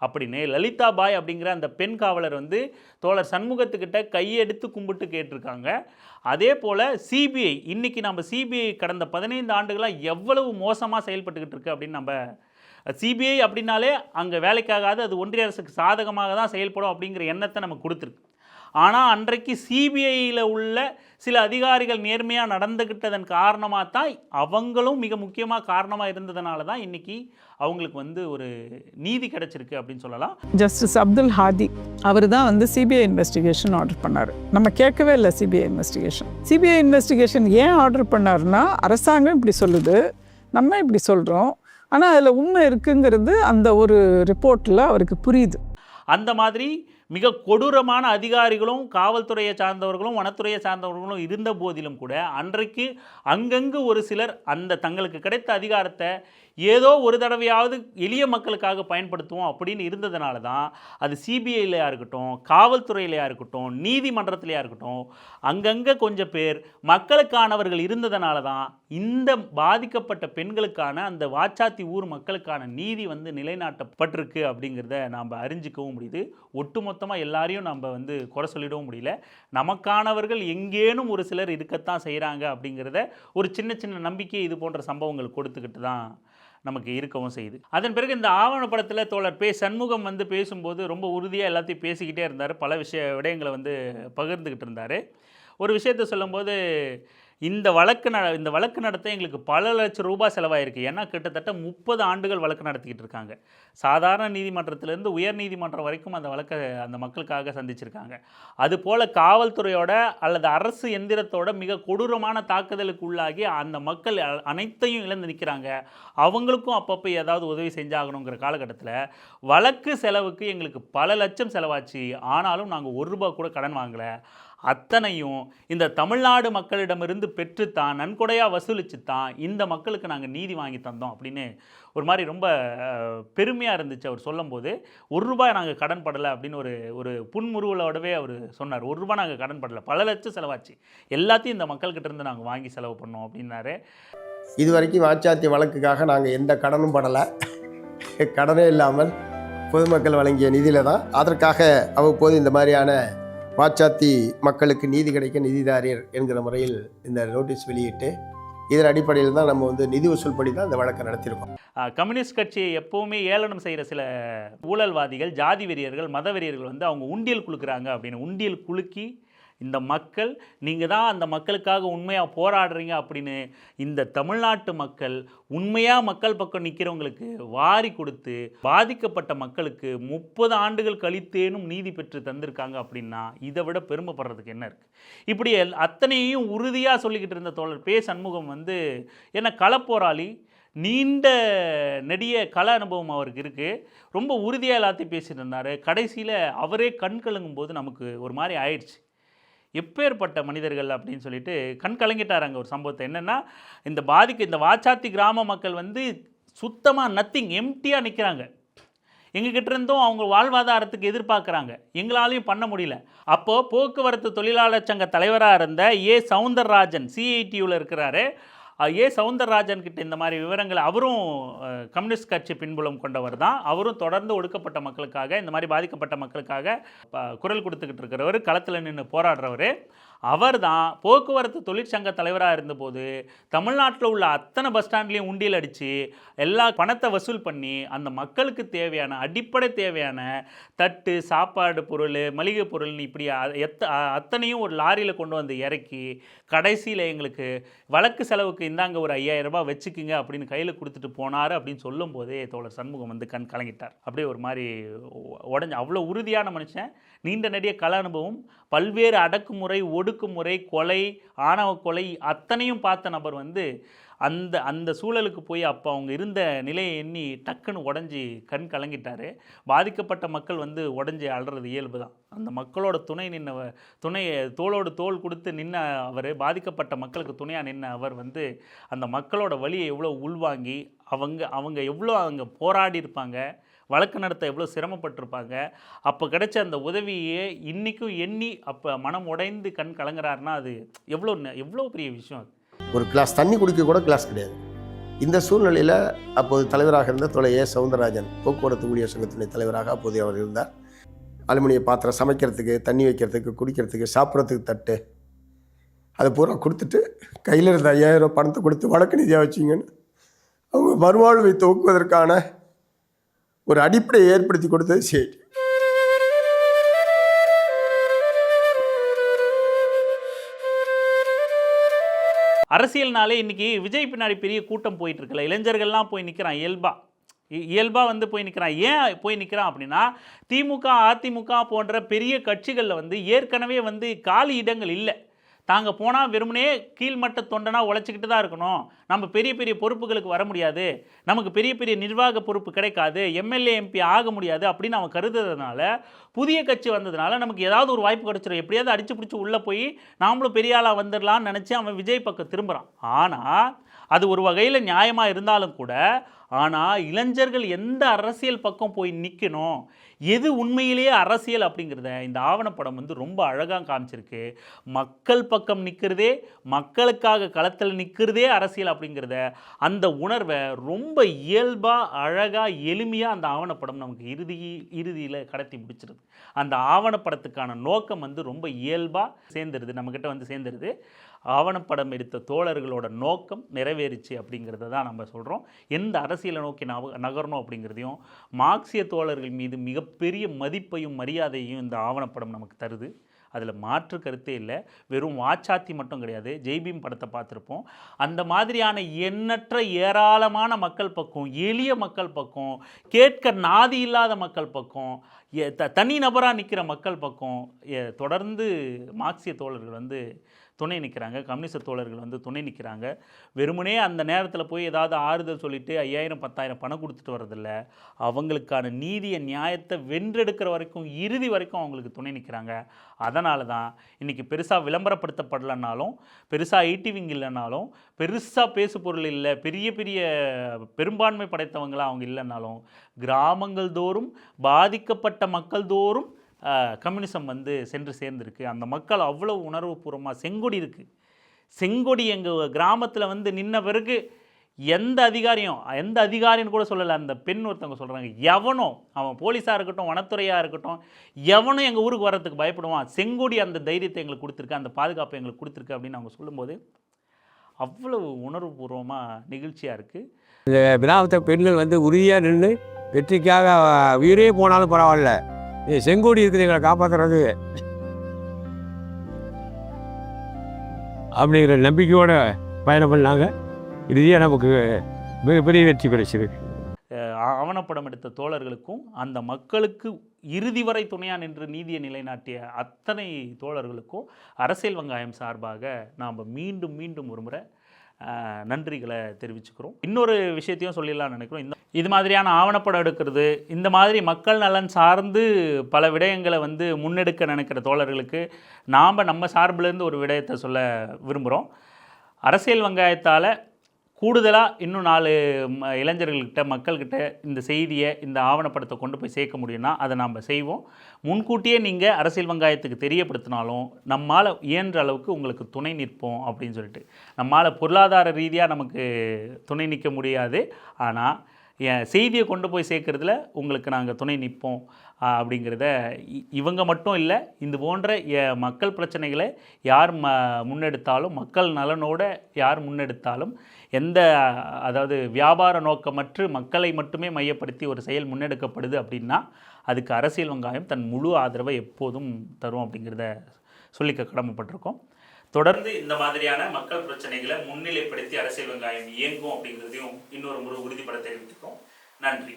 [SPEAKER 1] அப்படின்னு லலிதா பாய் அப்படிங்கிற அந்த பெண் காவலர் வந்து தோழர் சண்முகத்துக்கிட்ட கையெடுத்து கும்பிட்டு கேட்டிருக்காங்க. அதே போல் சிபிஐ இன்னைக்கு நம்ம சிபிஐ கடந்த பதினைந்து ஆண்டுகளாக எவ்வளவு மோசமாக செயல்பட்டுக்கிட்டு இருக்கு அப்படின்னு நம்ம சிபிஐ அப்படின்னாலே அங்கே வேலைக்காகாது அது ஒன்றிய அரசுக்கு சாதகமாக தான் செயல்படும் அப்படிங்கிற எண்ணத்தை நமக்கு கொடுத்துருக்கு. ஆனால் அன்றைக்கு சிபிஐயில் உள்ள சில அதிகாரிகள் நேர்மையாக நடந்துக்கிட்டதன் காரணமாக தான் அவங்களும் மிக முக்கியமாக காரணமாக இருந்ததுனால தான் இன்றைக்கி அவங்களுக்கு வந்து ஒரு நீதி கிடைச்சிருக்கு அப்படின்னு சொல்லலாம்.
[SPEAKER 5] ஜஸ்டிஸ் அப்துல் ஹாதி அவர் தான் வந்து சிபிஐ இன்வெஸ்டிகேஷன் ஆர்டர் பண்ணார். நம்ம கேட்கவே இல்லை சிபிஐ இன்வெஸ்டிகேஷன் சிபிஐ இன்வெஸ்டிகேஷன் ஏன் ஆர்டர் பண்ணாருன்னா அரசாங்கம் இப்படி சொல்லுது. நம்ம இப்படி சொல்கிறோம் ஆனால் அதில் உண்மை இருக்குங்கிறது அந்த ஒரு ரிப்போர்ட்டில் அவருக்கு புரியுது.
[SPEAKER 1] அந்த மாதிரி மிக கொடூரமான அதிகாரிகளும் காவல்துறையை சார்ந்தவர்களும் வனத்துறையை சார்ந்தவர்களும் இருந்த போதிலும் கூட அன்றைக்கு அங்கங்கு ஒரு சிலர் அந்த தங்களுக்கு கிடைத்த அதிகாரத்தை ஏதோ ஒரு தடவையாவது எளிய மக்களுக்காக பயன்படுத்துவோம் அப்படின்னு இருந்ததுனால தான் அது சிபிஐலையாக இருக்கட்டும் காவல்துறையிலையாக இருக்கட்டும் நீதிமன்றத்திலையாக இருக்கட்டும் அங்கங்கே கொஞ்சம் பேர் மக்களுக்கானவர்கள் இருந்ததுனால தான் இந்த பாதிக்கப்பட்ட பெண்களுக்கான அந்த வாச்சாத்தி ஊர் மக்களுக்கான நீதி வந்து நிலைநாட்டப்பட்டிருக்கு அப்படிங்கிறத நாம் அறிஞ்சிக்கவும் முடியுது. ஒட்டுமொத்தமாக எல்லாரையும் நம்ம வந்து குறை சொல்லிடவும் முடியல. நமக்கானவர்கள் எங்கேனும் ஒரு சிலர் இருக்கத்தான் செய்கிறாங்க அப்படிங்கிறத ஒரு சின்ன சின்ன நம்பிக்கை இது போன்ற சம்பவங்கள் கொடுத்துக்கிட்டு தான் நமக்கு இருக்கவும் செய்யுது. அதன் பிறகு இந்த ஆவணப்படத்தில் தோழர் பே சண்முகம் வந்து பேசும்போது ரொம்ப உறுதியாக எல்லாத்தையும் பேசிக்கிட்டே இருந்தார். பல விஷய விடயங்களை வந்து பகிர்ந்துக்கிட்டு இருந்தார். ஒரு விஷயத்த சொல்லும்போது இந்த வழக்கு ந இந்த வழக்கு நடத்த எங்களுக்கு பல லட்சம் ரூபாய் செலவாயிருக்கு. ஏன்னா கிட்டத்தட்ட முப்பது ஆண்டுகள் வழக்கு நடத்திக்கிட்டு இருக்காங்க. சாதாரண நீதிமன்றத்திலேருந்து உயர் நீதிமன்றம் வரைக்கும் அந்த வழக்கை அந்த மக்களுக்காக சந்திச்சிருக்காங்க. அதுபோல் காவல்துறையோட அல்லது அரசு எந்திரத்தோட மிக கொடூரமான தாக்குதலுக்கு உள்ளாகி அந்த மக்கள் அனைத்தையும் இழந்து நிற்கிறாங்க அவங்களுக்கும் அப்பப்போ ஏதாவது உதவி செஞ்சாகணுங்கிற காலகட்டத்தில் வழக்கு செலவுக்கு எங்களுக்கு பல லட்சம் செலவாச்சு. ஆனாலும் நாங்கள் ஒரு ரூபா கூட கடன் வாங்கலை. அத்தனையும் இந்த தமிழ்நாடு மக்களிடமிருந்து பெற்றுத்தான் நன்கொடையாக வசூலித்து தான் இந்த மக்களுக்கு நாங்கள் நீதி வாங்கி தந்தோம் அப்படின்னு ஒரு மாதிரி ரொம்ப பெருமையாக இருந்துச்சு அவர் சொல்லும்போது. ஒரு ரூபாய் நாங்கள் கடன் படலை அப்படின்னு ஒரு ஒரு புன்முறுவலோடவே அவர் சொன்னார். ஒரு ரூபாய் நாங்கள் கடன் படலை. பல லட்சம் செலவாச்சு. எல்லாத்தையும் இந்த மக்கள்கிட்ட இருந்து நாங்கள் வாங்கி செலவு பண்ணோம் அப்படின்னாரு.
[SPEAKER 3] இது வரைக்கும் வழக்குக்காக நாங்கள் எந்த கடனும் படலை. கடனே இல்லாமல் பொதுமக்கள் வழங்கிய நிதியில் தான். அதற்காக அவ்வப்போது இந்த மாதிரியான பாச்சாத்தி மக்களுக்கு நீதி கிடைக்க நிதிதாரியர் என்கிற முறையில் இந்த நோட்டீஸ் வெளியிட்டு இதன் அடிப்படையில் தான் நம்ம வந்து நிதி வசூல் படி தான் இந்த வழக்கை நடத்தியிருக்கோம்.
[SPEAKER 1] கம்யூனிஸ்ட் கட்சியை எப்போவுமே ஏளனம் செய்கிற சில ஊழல்வாதிகள் ஜாதி வெறியர்கள் மத வெறியர்கள் வந்து அவங்க உண்டியல் குலுக்குறாங்க அப்படின்னு உண்டியல் குலுக்கி இந்த மக்கள் நீங்கள் தான் அந்த மக்களுக்காக உண்மையாக போராடுறீங்க அப்படின்னு இந்த தமிழ்நாட்டு மக்கள் உண்மையாக மக்கள் பக்கம் நிற்கிறவங்களுக்கு வாரி கொடுத்து பாதிக்கப்பட்ட மக்களுக்கு முப்பது ஆண்டுகள் கழித்தேனும் நீதி பெற்று தந்திருக்காங்க அப்படின்னா இதை விட பெருமைப்படுறதுக்கு என்ன இருக்குது இப்படி எல்- அத்தனையும் உறுதியாக சொல்லிக்கிட்டு இருந்த தோழர் பே சண்முகம் வந்து என்ன களப்போராளி நீண்ட நெடிய கல அனுபவம் அவருக்கு இருக்குது ரொம்ப உறுதியாக எல்லாத்தையும் பேசிட்டு இருந்தார். கடைசியில் அவரே கண் கலங்கும் போது நமக்கு ஒரு மாதிரி ஆயிடுச்சு. எப்பேற்பட்ட மனிதர்கள் அப்படின்னு சொல்லிட்டு கண் கலங்கிட்டார் அங்கே ஒரு சம்பவத்தை. என்னென்னா இந்த பாதிக்க இந்த வாச்சாத்தி கிராம மக்கள் வந்து சுத்தமாக நத்திங் எம்டியாக நிற்கிறாங்க எங்ககிட்ட இருந்தும் அவங்க வாழ்வாதாரத்துக்கு எதிர்பார்க்குறாங்க. எங்களாலையும் பண்ண முடியல. அப்போது போக்குவரத்து தொழிலாளர் சங்க தலைவராக இருந்த ஏ. சவுந்தரராஜன் சிஐடியூவில் இருக்கிறாரு. ஏ. சவுந்தரராஜன் கிட்ட இந்த மாதிரி விவரங்கள் அவரும் கம்யூனிஸ்ட் கட்சி பின்புலம் கொண்டவர் தான். அவரும் தொடர்ந்து ஒடுக்கப்பட்ட மக்களுக்காக இந்த மாதிரி பாதிக்கப்பட்ட மக்களுக்காக குரல் கொடுத்துக்கிட்டு இருக்கிறவர் களத்தில் நின்று போராடுறவர். அவர் தான் போக்குவரத்து தொழிற்சங்க தலைவராக இருந்தபோது தமிழ்நாட்டில் உள்ள அத்தனை பஸ் ஸ்டாண்ட்லேயும் உண்டியல் அடித்து எல்லா பணத்தை வசூல் பண்ணி அந்த மக்களுக்கு தேவையான அடிப்படை தேவையான தட்டு சாப்பாடு பொருள் மளிகை பொருள்னு இப்படி அ- எத்த அத்தனையும் ஒரு லாரியில் கொண்டு வந்து இறக்கி கடைசியில் எங்களுக்கு வழக்கு செலவுக்கு இந்தாங்க ஒரு ஐயாயிரம் ரூபாய் வச்சுக்கிங்க அப்படின்னு கையில் கொடுத்துட்டு போனார் அப்படின்னு சொல்லும் போதே தோழர் சண்முகம் வந்து கண் கலங்கிட்டார். அப்படியே ஒரு மாதிரி உடஞ்சி அவ்வளோ உறுதியான மனுஷன். நீண்ட நெடிய கல அனுபவம் பல்வேறு அடக்குமுறை ஒடுக்குமுறை கொலை ஆணவ கொலை அத்தனையும் பார்த்த நபர் வந்து அந்த அந்த சூழலுக்கு போய் அப்போ அவங்க இருந்த நிலையை எண்ணி டக்குன்னு உடஞ்சி கண் கலங்கிட்டார். பாதிக்கப்பட்ட மக்கள் வந்து உடஞ்சி அழுறது இயல்பு தான். அந்த மக்களோட துணை நின்ன துணை தோளோடு தோல் கொடுத்து நின்ன அவர் பாதிக்கப்பட்ட மக்களுக்கு துணையாக நின்ன அவர் வந்து அந்த மக்களோட வழியை எவ்வளோ உள்வாங்கி அவங்க அவங்க எவ்வளோ அவங்க போராடி இருப்பாங்க வழக்கு நடத்த எவ்வளோ சிரமப்பட்டிருப்பாங்க. அப்போ கிடைச்ச அந்த உதவியை இன்றைக்கும் எண்ணி அப்போ மனம் உடைந்து கண் கலங்குறாருன்னா அது எவ்வளோ எவ்வளோ பெரிய விஷயம் அது.
[SPEAKER 3] ஒரு கிளாஸ் தண்ணி குடிக்க கூட கிளாஸ் கிடையாது. இந்த சூழ்நிலையில் அப்போது தலைவராக இருந்த தொலை ஏ சவுந்தரராஜன் போக்குவரத்து ஊழியர் சங்கத்தினுடைய தலைவராக அப்போது அவர் இருந்தார். அலுமினிய பாத்திரம் சமைக்கிறதுக்கு தண்ணி வைக்கிறதுக்கு குடிக்கிறதுக்கு சாப்பிட்றதுக்கு தட்டு. அதை பூரா கொடுத்துட்டு கையில் இருந்த ஐயாயிரம் பணத்தை கொடுத்து வழக்கு நிதியாக வச்சிங்கன்னு அவங்க மறுவாழ்வை துவக்குவதற்கான ஒரு அடிப்படையை ஏற்படுத்தி கொடுத்தது சரி
[SPEAKER 1] அரசியல்னாலே இன்னைக்கு விஜய் பின்னாடி பெரிய கூட்டம் போயிட்டு இருக்குல்ல. இளைஞர்கள்லாம் போய் நிற்கிறான் இயல்பா. இ- வந்து போய் நிற்கிறான் ஏன் போய் நிற்கிறான் அப்படின்னா திமுக அதிமுக போன்ற பெரிய கட்சிகளில் வந்து ஏற்கனவே வந்து காலி இடங்கள் இல்லை. தாங்க போனால் வெறுமனே கீழ்மட்ட தொண்டனா உழைச்சிக்கிட்டு தான் இருக்கணும். நம்ம பெரிய பெரிய பொறுப்புகளுக்கு வர முடியாது. நமக்கு பெரிய பெரிய நிர்வாக பொறுப்பு கிடைக்காது. எம்எல்ஏ எம்பி ஆக முடியாது அப்படின்னு அவன் கருதுறதுனால புதிய கட்சி வந்ததுனால நமக்கு ஏதாவது ஒரு வாய்ப்பு கிடச்சிடும் எப்படியாவது அடிச்சு பிடிச்சி உள்ளே போய் நாமளும் பெரிய ஆளாக வந்துடலான்னு நினச்சி அவன் விஜய் பக்கம் திரும்புகிறான் ஆனால் அது ஒரு வகையில் நியாயமாக இருந்தாலும் கூட ஆனால் இளைஞர்கள் எந்த அரசியல் பக்கம் போய் நிற்கணும் எது உண்மையிலேயே அரசியல் அப்படிங்கிறத இந்த ஆவணப்படம் வந்து ரொம்ப அழகாக காமிச்சிருக்கு. மக்கள் பக்கம் நிற்கிறதே மக்களுக்காக களத்தில் நிற்கிறதே அரசியல் அப்படிங்கிறத அந்த உணர்வை ரொம்ப இயல்பாக அழகாக எளிமையாக அந்த ஆவணப்படம் நமக்கு இறுதி இறுதியில் கடத்தி முடிச்சிருது. அந்த ஆவணப்படத்துக்கான நோக்கம் வந்து ரொம்ப இயல்பாக சேர்ந்துருது நம்மக்கிட்ட வந்து சேர்ந்துருது. ஆவணப்படம் எடுத்த தோழர்களோட நோக்கம் நிறைவேறிச்சு அப்படிங்கிறத தான் நம்ம சொல்கிறோம் எந்த அரசியலை நோக்கி நவ நகரணும் அப்படிங்கிறதையும் மார்க்சிய தோழர்கள் மீது மிகப்பெரிய மதிப்பையும் மரியாதையும் இந்த ஆவணப்படம் நமக்கு தருது. அதில் மாற்று கருத்தே இல்லை. வெறும் வாச்சாத்தி மட்டும் கிடையாது. ஜெய்பீம் படத்தை பார்த்துருப்போம். அந்த மாதிரியான எண்ணற்ற ஏராளமான மக்கள் பக்கம் எளிய மக்கள் பக்கம் கேட்க நாதி இல்லாத மக்கள் பக்கம் தனி நபராக நிற்கிற மக்கள் பக்கம் தொடர்ந்து மார்க்சிய தோழர்கள் வந்து துணை நிற்கிறாங்க. கம்யூனிஸ்ட் தோழர்கள் வந்து துணை நிற்கிறாங்க. வெறுமனே அந்த நேரத்தில் போய் ஏதாவது ஆறுதல் சொல்லிட்டு ஐயாயிரம் பத்தாயிரம் பணம் கொடுத்துட்டு வரதில்ல அவங்களுக்கான நீதியை நியாயத்தை வென்றெடுக்கிற வரைக்கும் இறுதி வரைக்கும் அவங்களுக்கு துணை நிற்கிறாங்க. அதனால தான் இன்றைக்கி பெருசாக விளம்பரப்படுத்தப்படலைன்னாலும் பெருசாக ஐடிவிங் இல்லைனாலும் பெருசாக பேசு பொருள் இல்லை பெரிய பெரிய பெரும்பான்மை படைத்தவங்களாக அவங்க இல்லைனாலும் கிராமங்கள் தோறும் பாதிக்கப்பட்ட மக்கள் தோறும் கம்யூனிசம் வந்து சென்று சேர்ந்திருக்கு. அந்த மக்கள் அவ்வளோ உணர்வுபூர்வமாக செங்கொடி இருக்குது செங்கொடி எங்கள் கிராமத்தில் வந்து நின்ன பிறகு எந்த அதிகாரியும் எந்த அதிகாரின்னு கூட சொல்லலை. அந்த பெண் ஒருத்தவங்க சொல்கிறாங்க எவனோ அவன் போலீஸாக இருக்கட்டும் வனத்துறையாக இருக்கட்டும் எவனும் எங்கள் ஊருக்கு வர்றதுக்கு பயப்படுவான். செங்கொடி அந்த தைரியத்தை எங்களுக்கு கொடுத்துருக்கு அந்த பாதுகாப்பை எங்களுக்கு கொடுத்துருக்கு அப்படின்னு அவங்க சொல்லும்போது அவ்வளவு உணர்வுபூர்வமாக நிகழ்ச்சியாக இருக்குது
[SPEAKER 6] இந்த கிராமத்தை பெண்கள் வந்து உறுதியாக நின்று வெற்றிக்காக உயிரே போனாலும் பரவாயில்ல. செங்கோடி இருக்குது எங்களை காப்பாற்றுறது அப்படிங்கிற நம்பிக்கையோட பயணம் பண்ணாங்க. இறுதியாக நமக்கு மிகப்பெரிய வெற்றி கிடைச்சிருக்கு.
[SPEAKER 1] ஆவணப்படம் எடுத்த தோழர்களுக்கும் அந்த மக்களுக்கு இறுதி வரை துணையாக நின்று நீதியை நிலைநாட்டிய அத்தனை தோழர்களுக்கும் அரசியல் வெங்காயம் சார்பாக நாம் மீண்டும் மீண்டும் ஒரு முறை நன்றிகளை தெரிவிச்சுக்கிறோம். இன்னொரு விஷயத்தையும் சொல்லிடலாம்னு நினைக்கிறோம். இந்த இது மாதிரியான ஆவணப்படம் எடுக்கிறது இந்த மாதிரி மக்கள் நலன் சார்ந்து பல விடயங்களை வந்து முன்னெடுக்க நினைக்கிற தோழர்களுக்கு நாம் நம்ம சார்பிலேருந்து ஒரு விடயத்தை சொல்ல விரும்புகிறோம் அரசியல் வெங்காயத்தால் கூடுதலாக இன்னும் நாலு ம- இளைஞர்கள்கிட்ட மக்கள்கிட்ட இந்த செய்தியை இந்த ஆவணப்படத்தை கொண்டு போய் சேர்க்க முடியும்னா அதை நாம் செய்வோம். முன்கூட்டியே நீங்கள் அரசியல் வெங்காயத்துக்கு தெரியப்படுத்தினாலும் நம்மால் இயன்ற அளவுக்கு உங்களுக்கு துணை நிற்போம் அப்படின்னு சொல்லிட்டு. நம்மால் பொருளாதார ரீதியாக நமக்கு துணை நிற்க முடியாது. ஆனால் என் செய்தியை கொண்டு போய் சேர்க்குறதுல உங்களுக்கு நாங்கள் துணை நிற்போம் அப்படிங்கிறத இ- இவங்க மட்டும் இல்லை இந்த போன்ற எ- மக்கள் பிரச்சனைகளை யார் ம முன்னெடுத்தாலும் மக்கள் நலனோடு யார் முன்னெடுத்தாலும் எந்த அதாவது வியாபார நோக்கமற்று மக்களை மட்டுமே மையப்படுத்தி ஒரு செயல் முன்னெடுக்கப்படுது அப்படின்னா அதுக்கு அரசியல் வெங்காயம் தன் முழு ஆதரவை எப்போதும் தரும் அப்படிங்கிறத சொல்லிக்க கடமைப்பட்டிருக்கோம். தொடர்ந்து இந்த மாதிரியான மக்கள் பிரச்சனைகளை முன்னிலைப்படுத்தி அரசியல் வெங்காயம் இயங்கும் அப்படிங்கிறதையும் இன்னொரு முறை உறுதிப்பட தெரிவித்துக்கோம். நன்றி.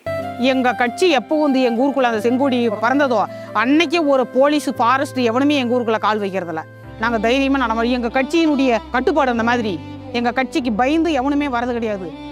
[SPEAKER 7] எங்க கட்சி எப்போ வந்து எங்க ஊருக்குள்ள அந்த செங்கோடி பறந்ததோ அன்னைக்கு ஒரு போலீஸ் ஃபாரஸ்ட் எவனுமே எங்க ஊருக்குள்ள கால் வைக்கிறதில்ல. நாங்க தைரியமா நடமாடி எங்க கட்சியினுடைய கட்டுப்பாடு அந்த மாதிரி. எங்க கட்சிக்கு பயந்து எவனுமே வரது கிடையாது.